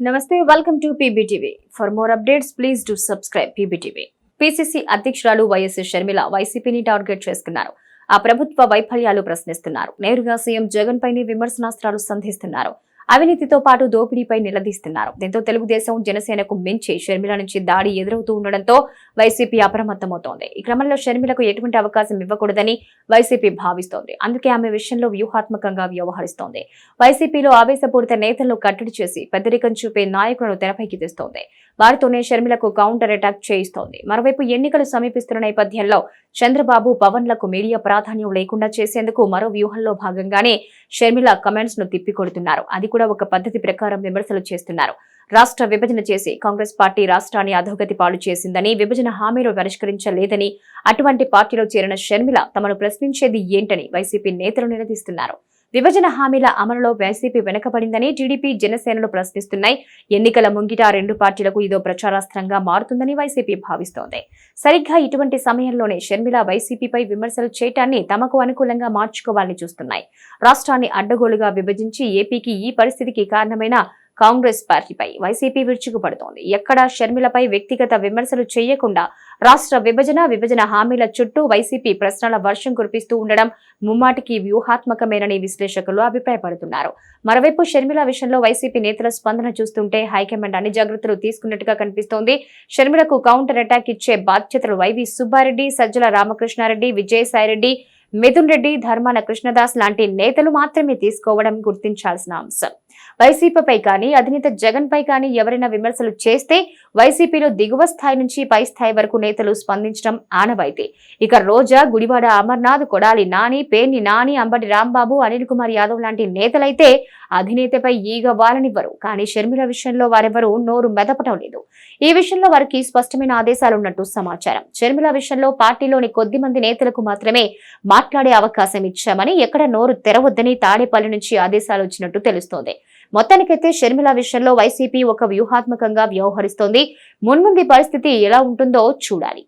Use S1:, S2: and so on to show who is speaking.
S1: నమస్తే welcome to PBTV for more updates please do subscribe PBTV PCC అధ్యక్షురాలు YS Sharmila వైసీపీని target చేసుకున్నారు. ఆ ప్రభుత్వ వైఫల్యాలు ప్రశ్నిస్తున్నారు. నేరుగా సీఎం జగన్ పైనే విమర్శనాస్త్రాలు సంధిస్తున్నారు. అవినీతితో పాటు దోపిడీపై నిలదీస్తున్నారు. దీంతో తెలుగుదేశం జనసేనకు మించి షర్మిల నుంచి దాడి ఎదురవుతూ ఉండడంతో వైసీపీ అప్రమత్తమవుతోంది. ఈ క్రమంలో షర్మిలకు ఎటువంటి అవకాశం ఇవ్వకూడదని వైసీపీ భావిస్తోంది. అందుకే ఆమె విషయంలో వ్యూహాత్మకంగా వ్యవహరిస్తోంది. వైసీపీలో ఆవేశపూరిత నేతలను కట్టడి చేసి పెద్దరికం చూపే నాయకులను తెరపైకి తెస్తోంది. వారితోనే షర్మిలకు కౌంటర్ అటాక్ చేయిస్తోంది. మరోవైపు ఎన్నికలు సమీపిస్తున్న నేపథ్యంలో చంద్రబాబు పవన్లకు మీడియా ప్రాధాన్యం లేకుండా చేసేందుకు మరో వ్యూహంలో భాగంగానే షర్మిల కమెంట్స్ను తిప్పికొడుతున్నారు. అది కూడా ఒక పద్ధతి ప్రకారం విమర్శలు చేస్తున్నారు. రాష్ట్ర విభజన చేసి కాంగ్రెస్ పార్టీ రాష్ట్రాన్ని అధోగతి పాలు చేసిందని విభజన హామీలు పరిష్కరించలేదని అటువంటి పార్టీలో చేరిన షర్మిల తమను ప్రశ్నించేది ఏంటని వైసీపీ నేతలు నిలదీస్తున్నారు విభజన హామీల అమలులో వైసీపీ వెనకబడిందని టీడీపీ జనసేనలు ప్రశ్నిస్తున్నాయి. ఎన్నికల ముంగిట రెండు పార్టీలకు ఇదో ప్రచారాస్త్రంగా మారుతుందని వైసీపీ భావిస్తోంది. సరిగ్గా ఇటువంటి సమయంలోనే షర్మిల వైసీపీపై విమర్శలు చేయటాన్ని తమకు అనుకూలంగా మార్చుకోవాలని చూస్తున్నాయి. రాష్ట్రాన్ని అడ్డగోలుగా విభజించి ఏపీకి ఈ పరిస్థితికి కారణమైన కాంగ్రెస్ పార్టీపై వైసీపీ విరుచుకుపడుతోంది. ఎక్కడా షర్మిలపై వ్యక్తిగత విమర్శలు చేయకుండా రాష్ట్ర విభజన విభజన హామీల చుట్టూ వైసీపీ ప్రశ్నల వర్షం కురిపిస్తూ ఉండడం ముమ్మాటికి వ్యూహాత్మకమేనని విశ్లేషకులు అభిప్రాయపడుతున్నారు. మరోవైపు షర్మిల విషయంలో వైసీపీ నేతల స్పందన చూస్తుంటే హైకమాండ్ అన్ని జాగ్రత్తలు తీసుకున్నట్టుగా కనిపిస్తోంది. షర్మిలకు కౌంటర్ అటాక్ ఇచ్చే బాధ్యతలు వైవి సుబ్బారెడ్డి సజ్జల రామకృష్ణారెడ్డి విజయసాయిరెడ్డి మిథున్ రెడ్డి ధర్మాన కృష్ణదాస్ లాంటి నేతలు మాత్రమే తీసుకోవడం గుర్తించాల్సిన అంశం. వైసీపీపై కానీ అధినేత జగన్ పై కానీ ఎవరైనా విమర్శలు చేస్తే వైసీపీలో దిగువ స్థాయి నుంచి పై స్థాయి వరకు నేతలు స్పందించడం ఆనవాయితీ. ఇక రోజా గుడివాడ అమర్నాథ్ కొడాలి నాని పేర్ని నాని అంబటి రాంబాబు అనిల్ కుమార్ యాదవ్ లాంటి నేతలైతే అధినేతపై ఈగ వాలనివ్వరు. కానీ షర్మిల విషయంలో వారెవరూ నోరు మెదపటం లేదు. ఈ విషయంలో వారికి స్పష్టమైన ఆదేశాలు ఉన్నట్టు సమాచారం. షర్మిల విషయంలో పార్టీలోని కొద్ది మంది నేతలకు మాత్రమే మాట్లాడే అవకాశం ఇచ్చామని ఎక్కడ నోరు తెరవద్దని తాడేపల్లి నుంచి ఆదేశాలు వచ్చినట్టు తెలుస్తోంది. మొత్తానికైతే షర్మిల విషయంలో వైసీపీ ఒక వ్యూహాత్మకంగా వ్యవహరిస్తోంది. మున్ముందు పరిస్థితి ఎలా ఉంటుందో చూడాలి.